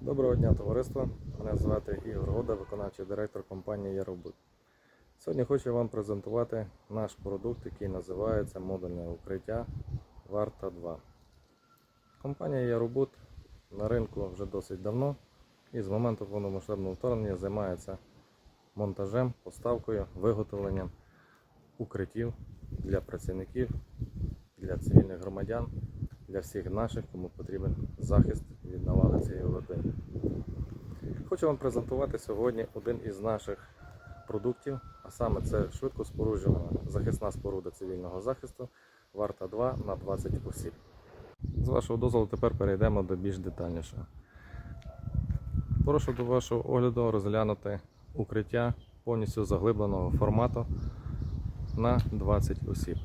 Доброго дня, товариство. Мене звати Ігор Года, виконавчий директор компанії Яробут. Сьогодні хочу вам презентувати наш продукт, який називається модульне укриття Варта 2. Компанія Яробут на ринку вже досить давно і з моменту повномасштабного вторгнення займається монтажем, поставкою, виготовленням укриттів для працівників, для цивільних громадян, для всіх наших, кому потрібен захист від навали цієї води. Хочу вам презентувати сьогодні один із наших продуктів, а саме це швидко споруджена захисна споруда цивільного захисту Варта 2 на 20 осіб. З вашого дозволу тепер перейдемо до більш детальнішого. Прошу до вашого огляду розглянути укриття повністю заглибленого формату на 20 осіб.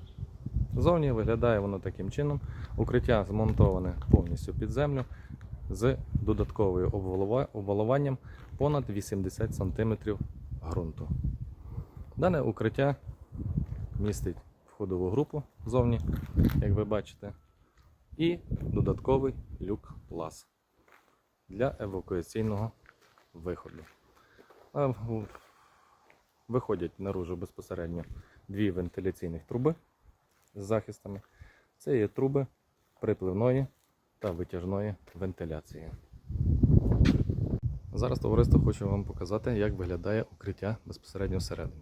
Зовні виглядає воно таким чином. Укриття змонтоване повністю під землю з додатковою обвалуванням понад 80 см ґрунту. Дане укриття містить входову групу зовні, як ви бачите, і додатковий люк лаз для евакуаційного виходу. Виходять наружу безпосередньо дві вентиляційних труби з захистами. Це є труби припливної та витяжної вентиляції. Зараз товариство хочу вам показати, як виглядає укриття безпосередньо всередині.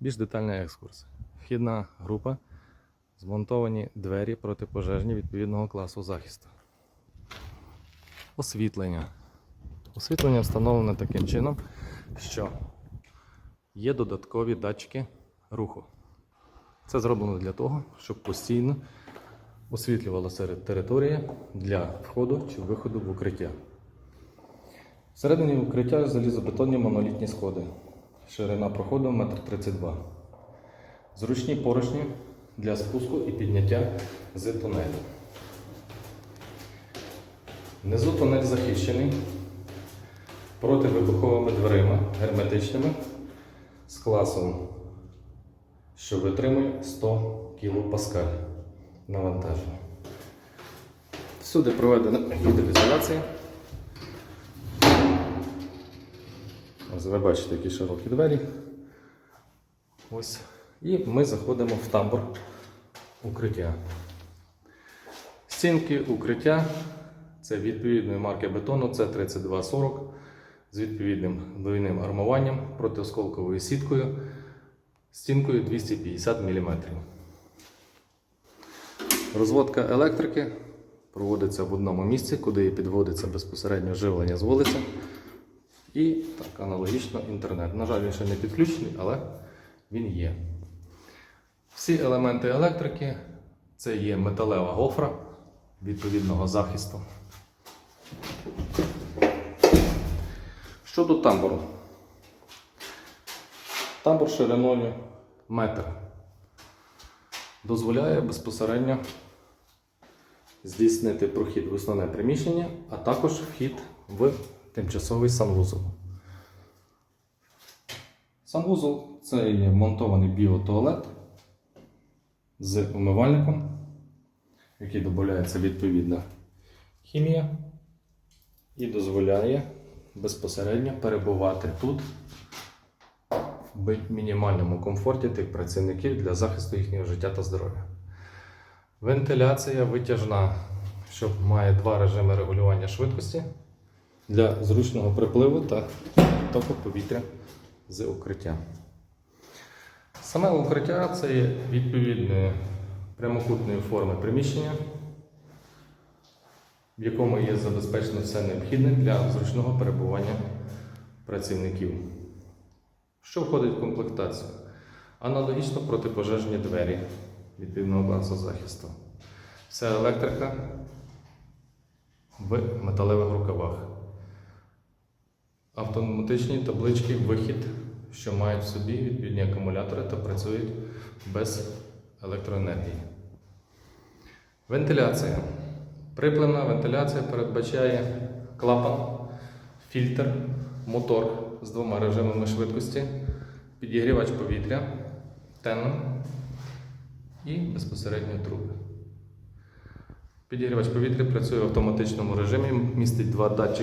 Більш детальний екскурс. Вхідна група, змонтовані двері протипожежні відповідного класу захисту. Освітлення. Освітлення встановлене таким чином, що є додаткові датчики руху. Це зроблено для того, щоб постійно освітлювалася територія для входу чи виходу в укриття. Всередині укриття залізобетонні монолітні сходи. Ширина проходу 1,32 м. Зручні поручні для спуску і підняття з тунелю. Внизу тунель захищений противибуховими дверима герметичними з класом що витримує 100 кПа навантаження. Всюди проведена гідроізоляція. Ось ви бачите, які широкі двері. Ось. І ми заходимо в тамбур укриття. Стінки укриття це відповідної марки бетону, це 3240 з відповідним двойним армуванням протиосколковою сіткою стінкою 250 мм. Розводка електрики проводиться в одному місці, куди підводиться безпосередньо живлення з вулиці. І так, аналогічно інтернет. На жаль, він ще не підключений, але він є. Всі елементи електрики це є металева гофра відповідного захисту. Щодо тамбуру. Тамбур шириною метр. Дозволяє безпосередньо здійснити прохід в основне приміщення, а також вхід в тимчасовий санвузол. Санвузол це є монтований біотуалет з умивальником, в який додається відповідна хімія і дозволяє безпосередньо перебувати тут в мінімальному комфорті тих працівників для захисту їхнього життя та здоров'я. Вентиляція витяжна, що має два режими регулювання швидкості для зручного припливу та току повітря з укриття. Саме укриття це є відповідної прямокутної форми приміщення, в якому є забезпечено все необхідне для зручного перебування працівників. Що входить в комплектацію? Аналогічно протипожежні двері відповідного класу захисту. Вся електрика в металевих рукавах. Автоматичні таблички вихід, що мають в собі відповідні акумулятори та працюють без електроенергії. Вентиляція. Припливна вентиляція передбачає клапан, фільтр, мотор з двома режимами швидкості, підігрівач повітря, тенон і безпосередньо труби. Підігрівач повітря працює в автоматичному режимі, містить два датчики.